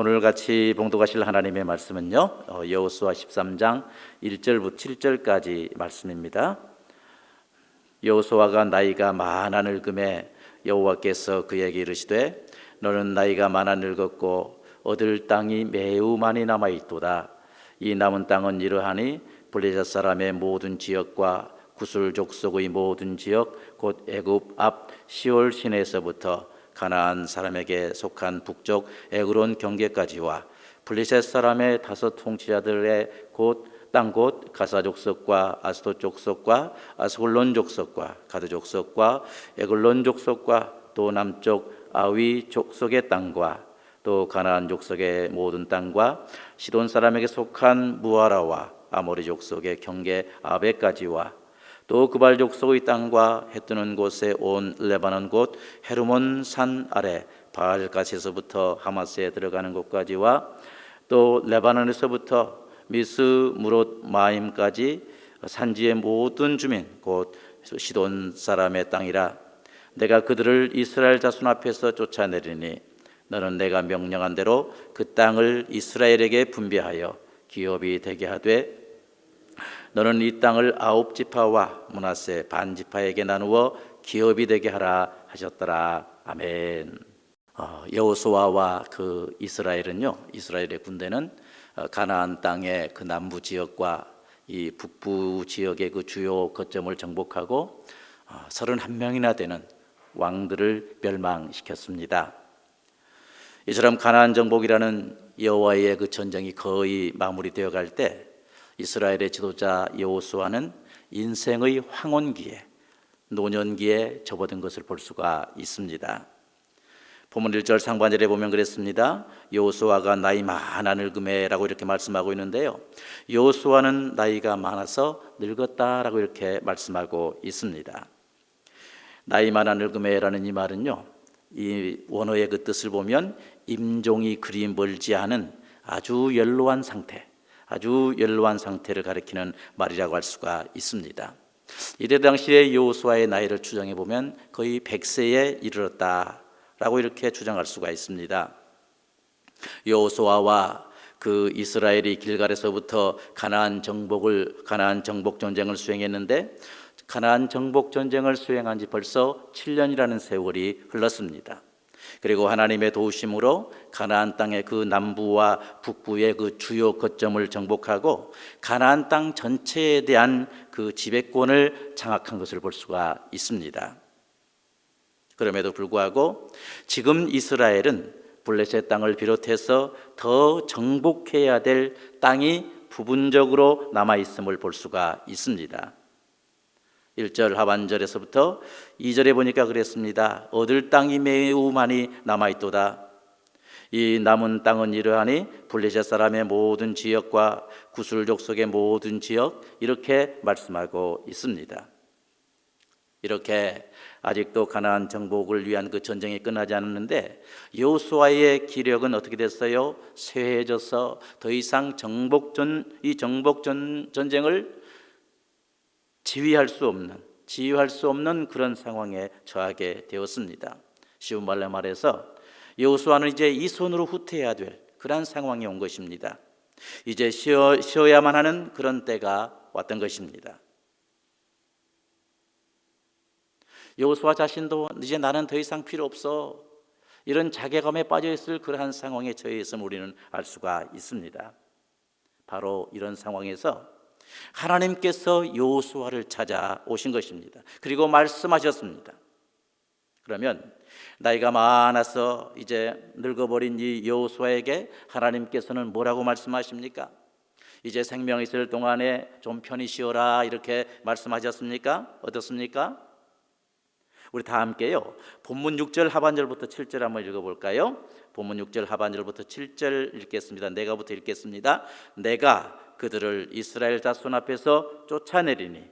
오늘 같이 봉독하실 하나님의 말씀은요. 어, 여호수아 13장 1절부터 7절까지 말씀입니다. 여호수아가 나이가 많아 늙음에 여호와께서 그에게 이르시되 너는 나이가 많아 늙었고 얻을 땅이 매우 많이 남아 있도다. 이 남은 땅은 이러하니 블레셋 사람의 모든 지역과 구슬 족속의 모든 지역 곧 애굽 앞 시올 시내에서부터 가나안 사람에게 속한 북쪽 에그론 경계까지와 블레셋 사람의 다섯 통치자들의 곧땅곧 가사 족속과 아스도 족속과 아스골론 족속과 가드 족속과 에글론 족속과 또 남쪽 아위 족속의 땅과 또 가나안 족속의 모든 땅과 시돈 사람에게 속한 무아라와 아모리 족속의 경계 아베까지와 또 그발 족 속의 땅과 해 뜨는 곳에 온 레바논 곳 헤르몬 산 아래 바알가시에서부터 하마스에 들어가는 곳까지와 또 레바논에서부터 미스 무롯 마임까지 산지의 모든 주민 곧 시돈 사람의 땅이라. 내가 그들을 이스라엘 자손 앞에서 쫓아내리니 너는 내가 명령한 대로 그 땅을 이스라엘에게 분배하여 기업이 되게 하되 너는 이 땅을 아홉 지파와 문하세 반 지파에게 나누어 기업이 되게 하라 하셨더라 아멘. 어, 여호수아와 그 이스라엘은요 이스라엘의 군대는 어, 가나안 땅의 그 남부 지역과 이 북부 지역의 그 주요 거점을 정복하고 어, 31명이나 되는 왕들을 멸망시켰습니다. 이처럼 가나안 정복이라는 여호와의 그 전쟁이 거의 마무리되어 갈 때 이스라엘의 지도자 여호수아는 인생의 황혼기에 노년기에 접어든 것을 볼 수가 있습니다. 본문 1절 상반절에 보면 그랬습니다. 여호수아가 나이 많아 늙음에라고 이렇게 말씀하고 있는데요. 여호수아는 나이가 많아서 늙었다라고 이렇게 말씀하고 있습니다. 나이 많아 늙음에라는 이 말은요. 이 원어의 그 뜻을 보면 임종이 그리 멀지 않은 아주 연로한 상태, 아주 연로한 상태를 가리키는 말이라고 할 수가 있습니다. 이때 당시에 여호수아의 나이를 추정해 보면 거의 100세에 이르렀다라고 이렇게 주장할 수가 있습니다. 여호수아와 그 이스라엘이 길갈에서부터 가나안 정복을 가나안 정복 전쟁을 수행했는데 가나안 정복 전쟁을 수행한 지 벌써 7년이라는 세월이 흘렀습니다. 그리고 하나님의 도우심으로 가나안 땅의 그 남부와 북부의 그 주요 거점을 정복하고 가나안 땅 전체에 대한 그 지배권을 장악한 것을 볼 수가 있습니다. 그럼에도 불구하고 지금 이스라엘은 블레셋 땅을 비롯해서 더 정복해야 될 땅이 부분적으로 남아 있음을 볼 수가 있습니다. 1절 하반절에서부터 2절에 보니까 그랬습니다. 얻을 땅이 매우 많이 남아 있도다. 이 남은 땅은 이러하니 블레셋 사람의 모든 지역과 구슬 족속의 모든 지역 이렇게 말씀하고 있습니다. 이렇게 아직도 가나안 정복을 위한 그 전쟁이 끝나지 않았는데 여호수아의 기력은 어떻게 됐어요? 쇠해져서 더 이상 정복전 이 정복전 전쟁을 지휘할 수 없는 지휘할 수 없는 그런 상황에 처하게 되었습니다. 쉬운 말로 말해서 여호수아는 이제 이 손으로 후퇴해야 될 그러한 상황이 온 것입니다. 이제 쉬어, 쉬어야만 하는 그런 때가 왔던 것입니다. 여호수아 자신도 이제 나는 더 이상 필요 없어 이런 자괴감에 빠져 있을 그러한 상황에 처해 있음을 우리는 알 수가 있습니다. 바로 이런 상황에서 하나님께서 여호수아를 찾아 오신 것입니다. 그리고 말씀하셨습니다. 그러면 나이가 많아서 이제 늙어버린 이 여호수아에게 하나님께서는 뭐라고 말씀하십니까? 이제 생명 있을 동안에 좀 편히 쉬어라 이렇게 말씀하셨습니까? 어떻습니까? 우리 다 함께요. 본문 6절 하반절부터 7절 한번 읽어볼까요? 본문 6절 하반절부터 7절 읽겠습니다. 내가부터 읽겠습니다. 내가 그들을 이스라엘 자손 앞에서 쫓아내리니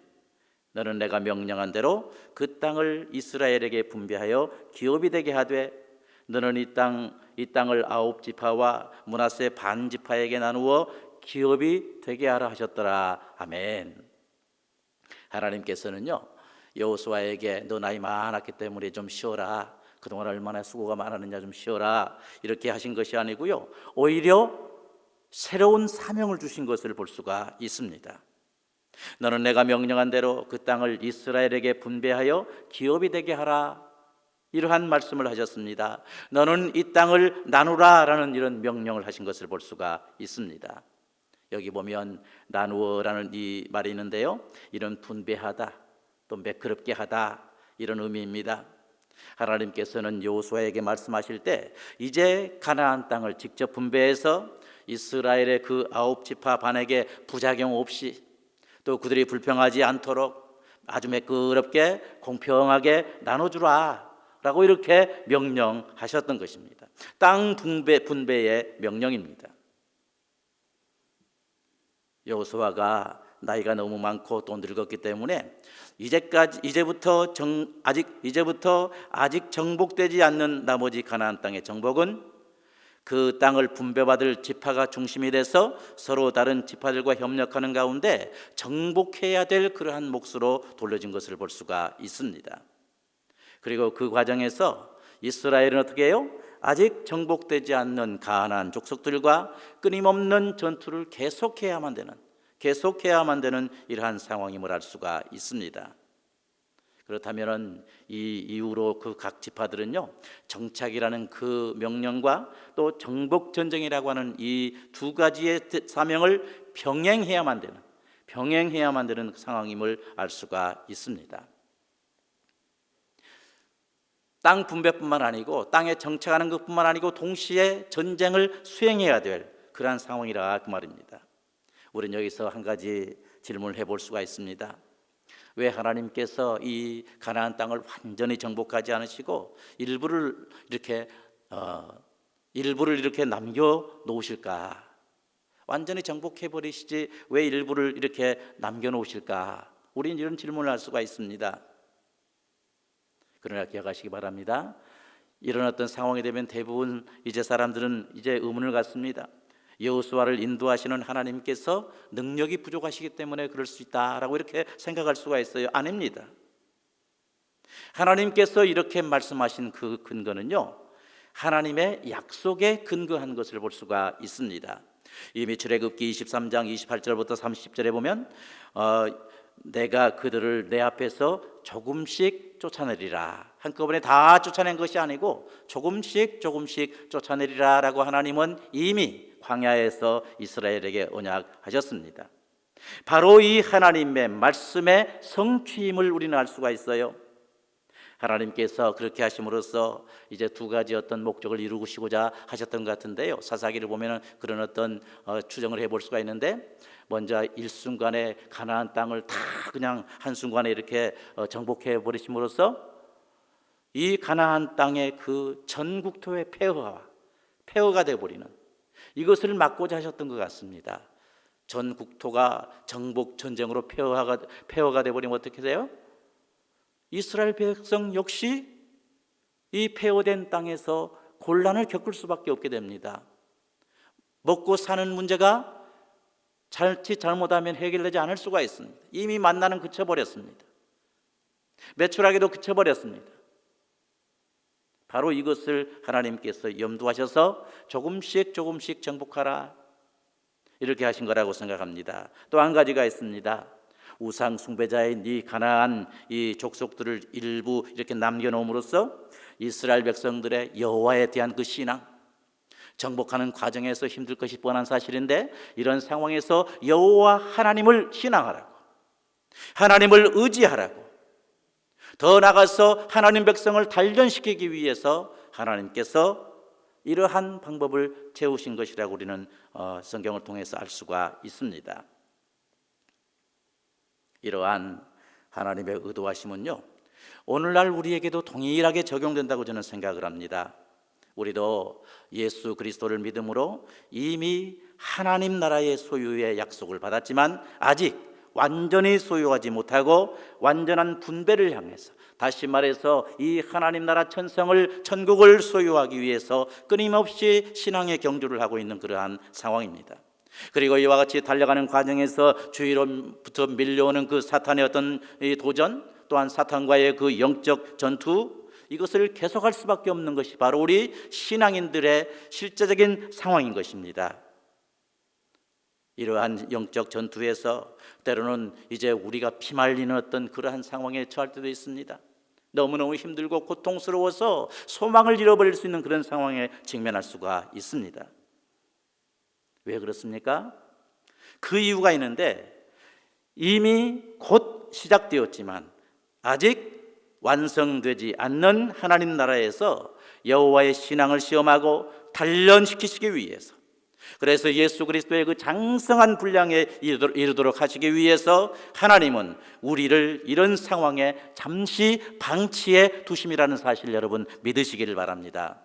너는 내가 명령한 대로 그 땅을 이스라엘에게 분배하여 기업이 되게 하되 너는 이 땅 이 땅을 아홉 지파와 문하세 반 지파에게 나누어 기업이 되게 하라 하셨더라. 아멘. 하나님께서는요. 여호수아에게 너 나이 많았기 때문에 좀 쉬어라. 그동안 얼마나 수고가 많았느냐 좀 쉬어라 이렇게 하신 것이 아니고요. 오히려 새로운 사명을 주신 것을 볼 수가 있습니다. 너는 내가 명령한 대로 그 땅을 이스라엘에게 분배하여 기업이 되게 하라. 이러한 말씀을 하셨습니다. 너는 이 땅을 나누라라는 이런 명령을 하신 것을 볼 수가 있습니다. 여기 보면 나누어라는 이 말이 있는데요. 이런 분배하다 또 매끄럽게 하다 이런 의미입니다. 하나님께서는 여호수아에게 말씀하실 때 이제 가나안 땅을 직접 분배해서 이스라엘의 그 아홉 지파 반에게 부작용 없이 또 그들이 불평하지 않도록 아주 매끄럽게 공평하게 나눠주라 라고 이렇게 명령하셨던 것입니다. 땅 분배, 분배의 명령입니다. 여호수아가 나이가 너무 많고 또 늙었기 때문에 이제까지 이제부터 정, 아직 이제부터 아직 정복되지 않는 나머지 가나안 땅의 정복은 그 땅을 분배받을 지파가 중심이 돼서 서로 다른 지파들과 협력하는 가운데 정복해야 될 그러한 몫으로 돌려진 것을 볼 수가 있습니다. 그리고 그 과정에서 이스라엘은 어떻게 해요? 아직 정복되지 않는 가난안 족속들과 끊임없는 전투를 계속해야만 되는 계속해야만 되는 이러한 상황임을 알 수가 있습니다. 그렇다면은 이 이후로 그 각 지파들은요 정착이라는 그 명령과 또 정복 전쟁이라고 하는 이 두 가지의 사명을 병행해야만 되는 병행해야만 되는 상황임을 알 수가 있습니다. 땅 분배뿐만 아니고 땅에 정착하는 것뿐만 아니고 동시에 전쟁을 수행해야 될 그러한 상황이라 그 말입니다. 우리는 여기서 한 가지 질문을 해볼 수가 있습니다. 왜 하나님께서 이 가나안 땅을 완전히 정복하지 않으시고 일부를 이렇게 어, 일부를 이렇게 남겨 놓으실까? 완전히 정복해 버리시지 왜 일부를 이렇게 남겨 놓으실까? 우리는 이런 질문을 할 수가 있습니다. 그러나 기억하시기 바랍니다. 이런 어떤 상황이 되면 대부분 이제 사람들은 이제 의문을 갖습니다. 여호수아를 인도하시는 하나님께서 능력이 부족하시기 때문에 그럴 수 있다라고 이렇게 생각할 수가 있어요. 아닙니다. 하나님께서 이렇게 말씀하신 그 근거는요. 하나님의 약속에 근거한 것을 볼 수가 있습니다. 이미 출애굽기 23장 28절부터 30절에 보면 어, 내가 그들을 내 앞에서 조금씩 쫓아내리라. 한꺼번에 다 쫓아낸 것이 아니고 조금씩 조금씩 쫓아내리라라고 하나님은 이미 광야에서 이스라엘에게 언약하셨습니다. 바로 이 하나님의 말씀의 성취임을 우리는 알 수가 있어요. 하나님께서 그렇게 하심으로써 이제 두 가지 어떤 목적을 이루시고자 하셨던 것 같은데요. 사사기를 보면 그런 어떤 어, 추정을 해볼 수가 있는데 먼저 일순간에 가나안 땅을 다 그냥 한 순간에 이렇게 어, 정복해 버리심으로써 이 가나안 땅의 그 전국토의 폐허와 폐허가 돼 버리는 이것을 막고자 하셨던 것 같습니다. 전 국토가 정복 전쟁으로 폐허가 폐허가 돼 버리면 어떻게 돼요? 이스라엘 백성 역시 이 폐허된 땅에서 곤란을 겪을 수밖에 없게 됩니다. 먹고 사는 문제가 잘치 잘못하면 해결되지 않을 수가 있습니다. 이미 만나는 그쳐버렸습니다. 매출하기도 그쳐버렸습니다. 바로 이것을 하나님께서 염두하셔서 조금씩 조금씩 정복하라 이렇게 하신 거라고 생각합니다. 또 한 가지가 있습니다. 우상 숭배자인 이 가나안 이 족속들을 일부 이렇게 남겨놓음으로써 이스라엘 백성들의 여호와에 대한 그 신앙 정복하는 과정에서 힘들 것이 뻔한 사실인데 이런 상황에서 여호와 하나님을 신앙하라고 하나님을 의지하라고 더 나가서 하나님 백성을 단련시키기 위해서 하나님께서 이러한 방법을 채우신 것이라고 우리는 어, 성경을 통해서 알 수가 있습니다. 이러한 하나님의 의도하심은요, 오늘날 우리에게도 동일하게 적용된다고 저는 생각을 합니다. 우리도 예수 그리스도를 믿음으로 이미 하나님 나라의 소유의 약속을 받았지만 아직 완전히 소유하지 못하고 완전한 분배를 향해서 다시 말해서 이 하나님 나라 천성을 천국을 소유하기 위해서 끊임없이 신앙의 경주를 하고 있는 그러한 상황입니다. 그리고 이와 같이 달려가는 과정에서 주위로부터 밀려오는 그 사탄의 어떤 도전 또한 사탄과의 그 영적 전투 이것을 계속할 수밖에 없는 것이 바로 우리 신앙인들의 실제적인 상황인 것입니다. 이러한 영적 전투에서 때로는 이제 우리가 피말리는 어떤 그러한 상황에 처할 때도 있습니다. 너무너무 힘들고 고통스러워서 소망을 잃어버릴 수 있는 그런 상황에 직면할 수가 있습니다. 왜 그렇습니까? 그 이유가 있는데 이미 곧 시작되었지만 아직 완성되지 않는 하나님 나라에서 여호와의 신앙을 시험하고 단련시키시기 위해서 그래서 예수 그리스도의 그 장성한 분량에 이르도록 하시기 위해서 하나님은 우리를 이런 상황에 잠시 방치해 두심이라는 사실 여러분 믿으시기를 바랍니다.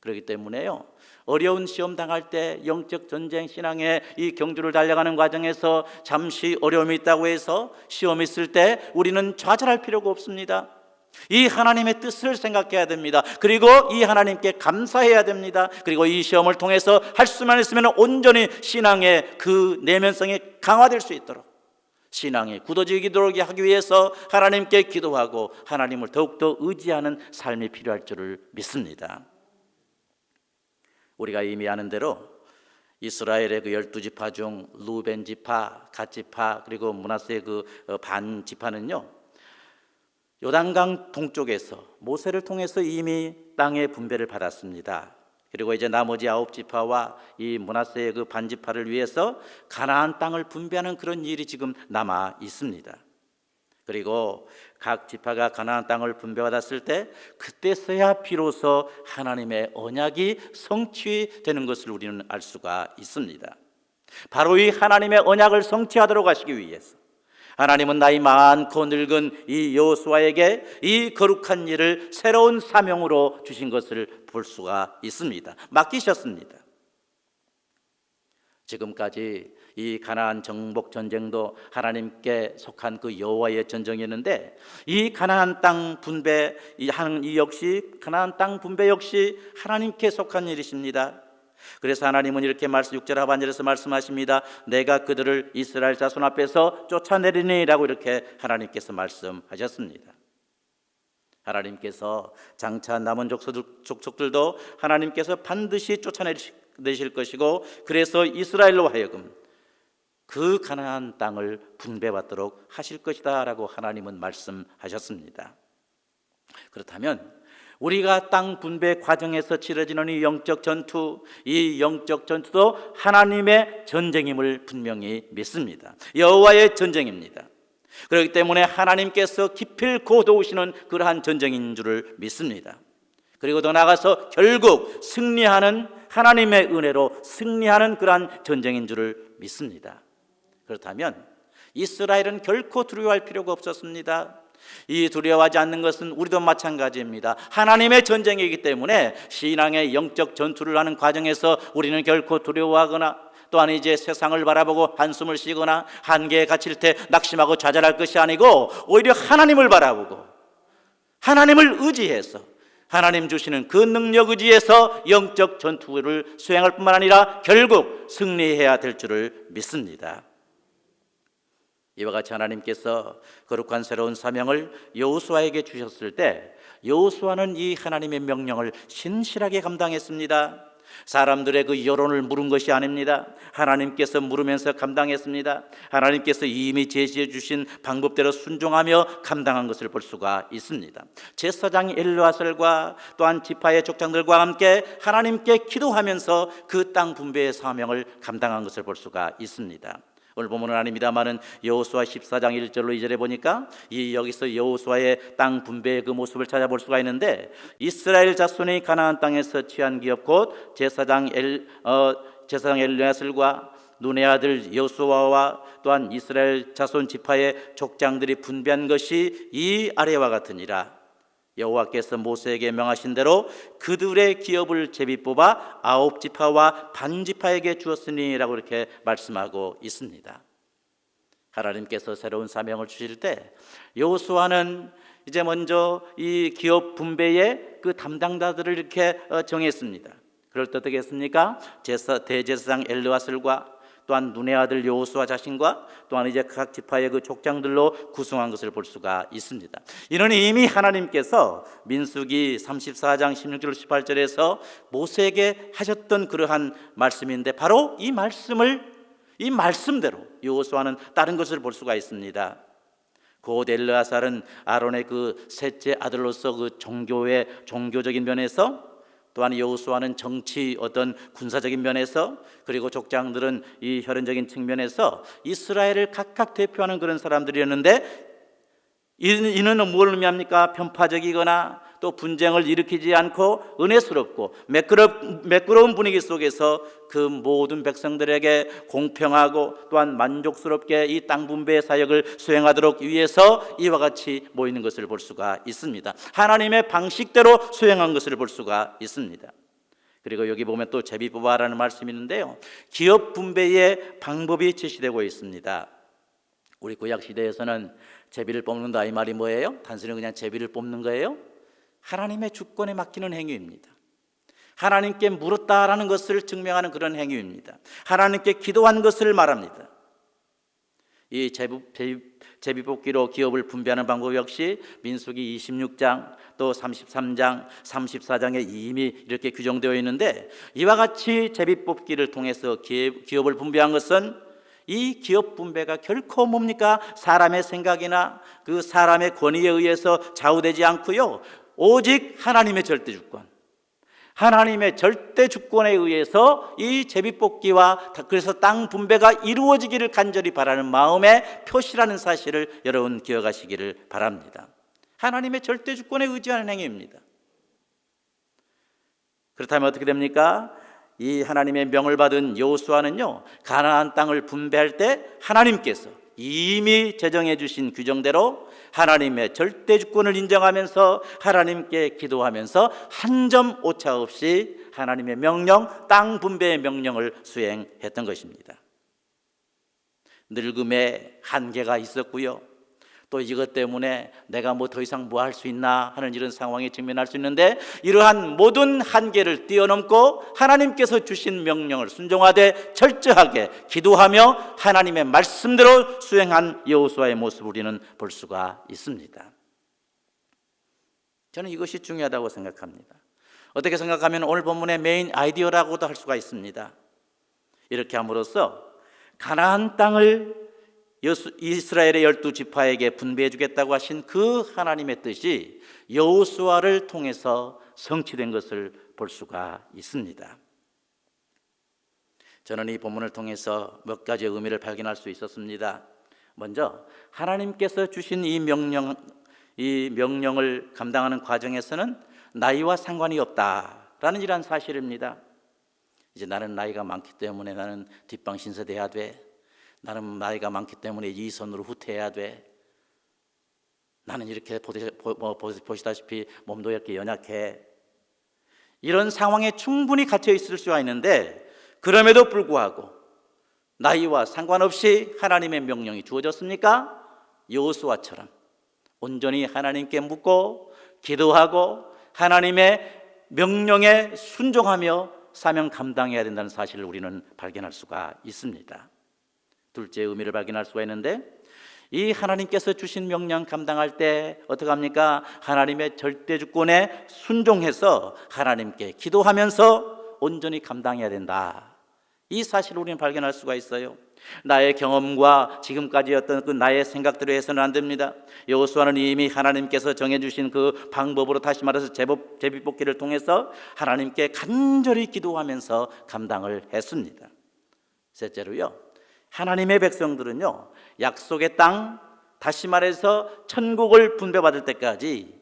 그렇기 때문에요. 어려운 시험 당할 때 영적 전쟁 신앙의 이 경주를 달려가는 과정에서 잠시 어려움이 있다고 해서 시험이 있을 때 우리는 좌절할 필요가 없습니다. 이 하나님의 뜻을 생각해야 됩니다. 그리고 이 하나님께 감사해야 됩니다. 그리고 이 시험을 통해서 할 수만 있으면 온전히 신앙의 그 내면성이 강화될 수 있도록 신앙이 굳어지도록 하기 위해서 하나님께 기도하고 하나님을 더욱더 의지하는 삶이 필요할 줄을 믿습니다. 우리가 이미 아는 대로 이스라엘의 그 열두 지파 중 루벤 지파, 갓 지파 그리고 문하세의 그 반 지파는요 요단강 동쪽에서 모세를 통해서 이미 땅의 분배를 받았습니다. 그리고 이제 나머지 아홉 지파와 이 문하세의 그 반 지파를 위해서 가나안 땅을 분배하는 그런 일이 지금 남아 있습니다. 그리고 각 지파가 가나안 땅을 분배받았을 때 그때서야 비로소 하나님의 언약이 성취되는 것을 우리는 알 수가 있습니다. 바로 이 하나님의 언약을 성취하도록 하시기 위해서 하나님은 나이 많고 늙은 이 여호수아에게 이 거룩한 일을 새로운 사명으로 주신 것을 볼 수가 있습니다. 맡기셨습니다. 지금까지 이 가나안 정복 전쟁도 하나님께 속한 그 여호와의 전쟁이었는데 이 가나안 땅 분배 이 역시 가나안 땅 분배 역시 하나님께 속한 일이십니다. 그래서 하나님은 이렇게 말씀 6절 하반절에서 말씀하십니다. 내가 그들을 이스라엘 자손 앞에서 쫓아내리니라고 이렇게 하나님께서 말씀하셨습니다. 하나님께서 장차 남은 족속들도 하나님께서 반드시 쫓아내실 것이고 그래서 이스라엘로 하여금 그 가나안 땅을 분배받도록 하실 것이다라고 하나님은 말씀하셨습니다. 그렇다면 우리가 땅 분배 과정에서 치러지는 이 영적 전투, 이 영적 전투도 하나님의 전쟁임을 분명히 믿습니다. 여호와의 전쟁입니다. 그렇기 때문에 하나님께서 기필코 도우시는 그러한 전쟁인 줄을 믿습니다. 그리고 더 나아가서 결국 승리하는 하나님의 은혜로 승리하는 그러한 전쟁인 줄을 믿습니다. 그렇다면 이스라엘은 결코 두려워할 필요가 없었습니다. 이 두려워하지 않는 것은 우리도 마찬가지입니다. 하나님의 전쟁이기 때문에 신앙의 영적 전투를 하는 과정에서 우리는 결코 두려워하거나 또한 이제 세상을 바라보고 한숨을 쉬거나 한계에 갇힐 때 낙심하고 좌절할 것이 아니고 오히려 하나님을 바라보고 하나님을 의지해서 하나님 주시는 그 능력 의지에서 영적 전투를 수행할 뿐만 아니라 결국 승리해야 될 줄을 믿습니다. 이와 같이 하나님께서 거룩한 새로운 사명을 여호수아에게 주셨을 때 여호수아는 이 하나님의 명령을 신실하게 감당했습니다. 사람들의 그 여론을 물은 것이 아닙니다. 하나님께서 물으면서 감당했습니다. 하나님께서 이미 제시해 주신 방법대로 순종하며 감당한 것을 볼 수가 있습니다. 제사장 엘르아설과 또한 지파의 족장들과 함께 하나님께 기도하면서 그 땅 분배의 사명을 감당한 것을 볼 수가 있습니다. 오늘 보면은 아닙니다만은 여호수아 14장 1절로 2절에 보니까 이 여기서 여호수아의 땅 분배의 그 모습을 찾아볼 수가 있는데 이스라엘 자손이 가나안 땅에서 취한 기업 곧 제사장 엘 어, 제사장 엘르야슬과 눈의 아들 여수아와 또한 이스라엘 자손 지파의 족장들이 분배한 것이 이 아래와 같으니라 여호와께서 모세에게 명하신 대로 그들의 기업을 제비 뽑아 아홉 지파와 반 지파에게 주었으니라고 이렇게 말씀하고 있습니다. 하나님께서 새로운 사명을 주실 때 여호수아는 이제 먼저 이 기업 분배의 그 담당자들을 이렇게 어, 정했습니다. 그럴 때 어떻게 했습니까? 제사 대제사장 엘르와슬과 또한 눈의 아들 여호수아 자신과 또한 이제 각 지파의 그 족장들로 구성한 것을 볼 수가 있습니다. 이는 이미 하나님께서 민수기 34장 16절 18절에서 모세에게 하셨던 그러한 말씀인데 바로 이 말씀을 이 말씀대로 여호수아는 다른 것을 볼 수가 있습니다. 곧 엘르아살은 아론의 그 셋째 아들로서 그 종교의 종교적인 면에서 또한 여호수아는 정치 어떤 군사적인 면에서 그리고 족장들은 이 혈연적인 측면에서 이스라엘을 각각 대표하는 그런 사람들이었는데 이- 이는 뭘 의미합니까? 편파적이거나 또 분쟁을 일으키지 않고 은혜스럽고 매끄럽, 매끄러운 분위기 속에서 그 모든 백성들에게 공평하고 또한 만족스럽게 이 땅 분배의 사역을 수행하도록 위해서 이와 같이 모이는 것을 볼 수가 있습니다. 하나님의 방식대로 수행한 것을 볼 수가 있습니다. 그리고 여기 보면 또 제비 뽑아라는 말씀이 있는데요. 기업 분배의 방법이 제시되고 있습니다. 우리 구약 시대에서는 제비를 뽑는다 이 말이 뭐예요? 단순히 그냥 제비를 뽑는 거예요? 하나님의 주권에 맡기는 행위입니다. 하나님께 물었다라는 것을 증명하는 그런 행위입니다. 하나님께 기도한 것을 말합니다. 이 제비, 제비뽑기로 기업을 분배하는 방법 역시 민수기 26장 또 33장, 34장에 이미 이렇게 규정되어 있는데 이와 같이 제비뽑기를 통해서 기업, 기업을 분배한 것은 이 기업 분배가 결코 뭡니까? 사람의 생각이나 그 사람의 권위에 의해서 좌우되지 않고요. 오직 하나님의 절대 주권. 하나님의 절대 주권에 의해서 이 제비뽑기와 그래서 땅 분배가 이루어지기를 간절히 바라는 마음의 표시라는 사실을 여러분 기억하시기를 바랍니다. 하나님의 절대 주권에 의지하는 행위입니다. 그렇다면 어떻게 됩니까? 이 하나님의 명을 받은 여호수아는요 가나안 땅을 분배할 때 하나님께서 이미 제정해 주신 규정대로 하나님의 절대 주권을 인정하면서 하나님께 기도하면서 한 점 오차 없이 하나님의 명령 땅 분배의 명령을 수행했던 것입니다. 늙음에 한계가 있었고요. 또 이것 때문에 내가 뭐 더 이상 뭐 할 수 있나 하는 이런 상황에 직면할 수 있는데 이러한 모든 한계를 뛰어넘고 하나님께서 주신 명령을 순종하되 철저하게 기도하며 하나님의 말씀대로 수행한 여호수아의 모습을 우리는 볼 수가 있습니다. 저는 이것이 중요하다고 생각합니다. 어떻게 생각하면 오늘 본문의 메인 아이디어라고도 할 수가 있습니다. 이렇게 함으로써 가나안 땅을 여수, 이스라엘의 열두 지파에게 분배해 주겠다고 하신 그 하나님의 뜻이 여호수아를 통해서 성취된 것을 볼 수가 있습니다. 저는 이 본문을 통해서 몇 가지의 의미를 발견할 수 있었습니다. 먼저 하나님께서 주신 이 명령 이 명령을 감당하는 과정에서는 나이와 상관이 없다라는 이러한 사실입니다. 이제 나는 나이가 많기 때문에 나는 뒷방 신세돼야 돼. 나는 나이가 많기 때문에 이 선으로 후퇴해야 돼. 나는 이렇게 뭐 보시- 보시다시피 몸도 이렇게 연약해. 이런 상황에 충분히 갇혀 있을 수가 있는데 그럼에도 불구하고 나이와 상관없이 하나님의 명령이 주어졌습니까? 여호수아처럼 온전히 하나님께 묻고 기도하고 하나님의 명령에 순종하며 사명 감당해야 된다는 사실을 우리는 발견할 수가 있습니다. 둘째 의미를 발견할 수가 있는데 이 하나님께서 주신 명령 감당할 때 어떻게 합니까? 하나님의 절대 주권에 순종해서 하나님께 기도하면서 온전히 감당해야 된다. 이 사실을 우리는 발견할 수가 있어요. 나의 경험과 지금까지 어떤 그 나의 생각대로 해서는 안 됩니다. 여호수아는 이미 하나님께서 정해주신 그 방법으로 다시 말해서 제법 제비뽑기를 통해서 하나님께 간절히 기도하면서 감당을 했습니다. 셋째로요, 하나님의 백성들은요 약속의 땅 다시 말해서 천국을 분배받을 때까지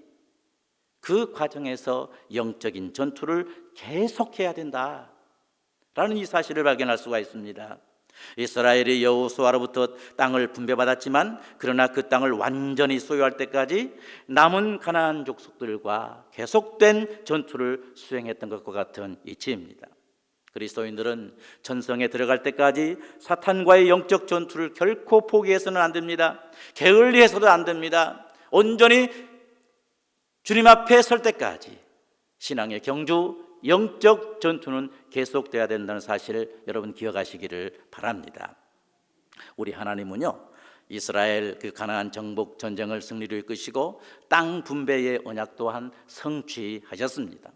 그 과정에서 영적인 전투를 계속해야 된다. 라는 이 사실을 발견할 수가 있습니다. 이스라엘이 여호수아로부터 땅을 분배받았지만 그러나 그 땅을 완전히 소유할 때까지 남은 가나안 족속들과 계속된 전투를 수행했던 것과 같은 이치입니다. 그리스도인들은 전성에 들어갈 때까지 사탄과의 영적 전투를 결코 포기해서는 안 됩니다. 게을리해서도 안 됩니다. 온전히 주님 앞에 설 때까지 신앙의 경주 영적 전투는 계속돼야 된다는 사실을 여러분 기억하시기를 바랍니다. 우리 하나님은요 이스라엘 그 가나안 정복 전쟁을 승리로 이끄시고 땅 분배의 언약 또한 성취하셨습니다.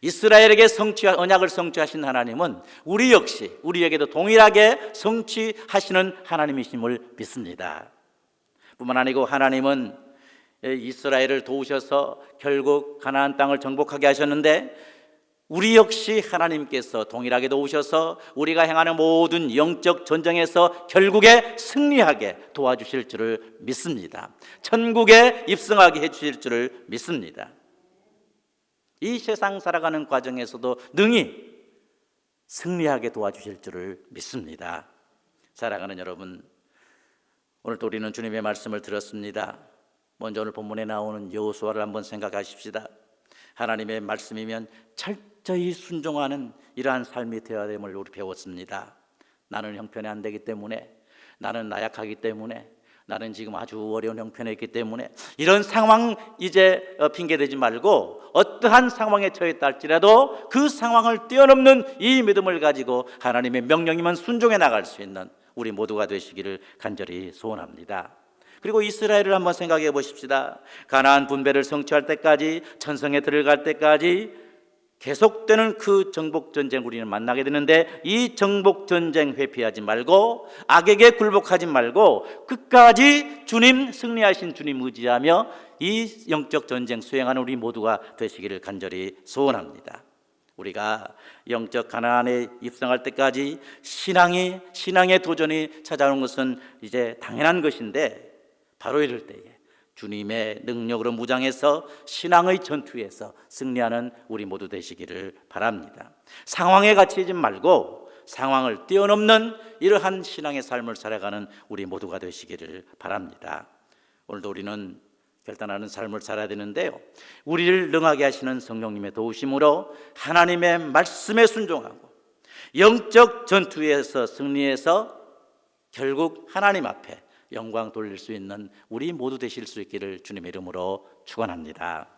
이스라엘에게 성취 언약을 성취하신 하나님은 우리 역시 우리에게도 동일하게 성취하시는 하나님이심을 믿습니다. 뿐만 아니고 하나님은 이스라엘을 도우셔서 결국 가나안 땅을 정복하게 하셨는데 우리 역시 하나님께서 동일하게 도우셔서 우리가 행하는 모든 영적 전쟁에서 결국에 승리하게 도와주실 줄을 믿습니다. 천국에 입성하게 해 주실 줄을 믿습니다. 이 세상 살아가는 과정에서도 능히 승리하게 도와주실 줄을 믿습니다. 사랑하는 여러분, 오늘도 우리는 주님의 말씀을 들었습니다. 먼저 오늘 본문에 나오는 여호수아를 한번 생각하십시다. 하나님의 말씀이면 철저히 순종하는 이러한 삶이 되어야 됨을 우리 배웠습니다. 나는 형편이 안 되기 때문에 나는 나약하기 때문에 나는 지금 아주 어려운 형편에 있기 때문에 이런 상황 이제 어, 핑계 대지 말고 어떠한 상황에 처했다 할지라도 그 상황을 뛰어넘는 이 믿음을 가지고 하나님의 명령이면 순종해 나갈 수 있는 우리 모두가 되시기를 간절히 소원합니다. 그리고 이스라엘을 한번 생각해 보십시다. 가나안 분배를 성취할 때까지 천성에 들어갈 때까지 계속되는 그 정복 전쟁 우리는 만나게 되는데 이 정복 전쟁 회피하지 말고 악에게 굴복하지 말고 끝까지 주님 승리하신 주님 의지하며 이 영적 전쟁 수행하는 우리 모두가 되시기를 간절히 소원합니다. 우리가 영적 가나안에 입성할 때까지 신앙이 신앙의 도전이 찾아오는 것은 이제 당연한 것인데 바로 이럴 때에 주님의 능력으로 무장해서 신앙의 전투에서 승리하는 우리 모두 되시기를 바랍니다. 상황에 갇히지 말고 상황을 뛰어넘는 이러한 신앙의 삶을 살아가는 우리 모두가 되시기를 바랍니다. 오늘도 우리는 결단하는 삶을 살아야 되는데요. 우리를 능하게 하시는 성령님의 도우심으로 하나님의 말씀에 순종하고 영적 전투에서 승리해서 결국 하나님 앞에 영광 돌릴 수 있는 우리 모두 되실 수 있기를 주님의 이름으로 축원합니다.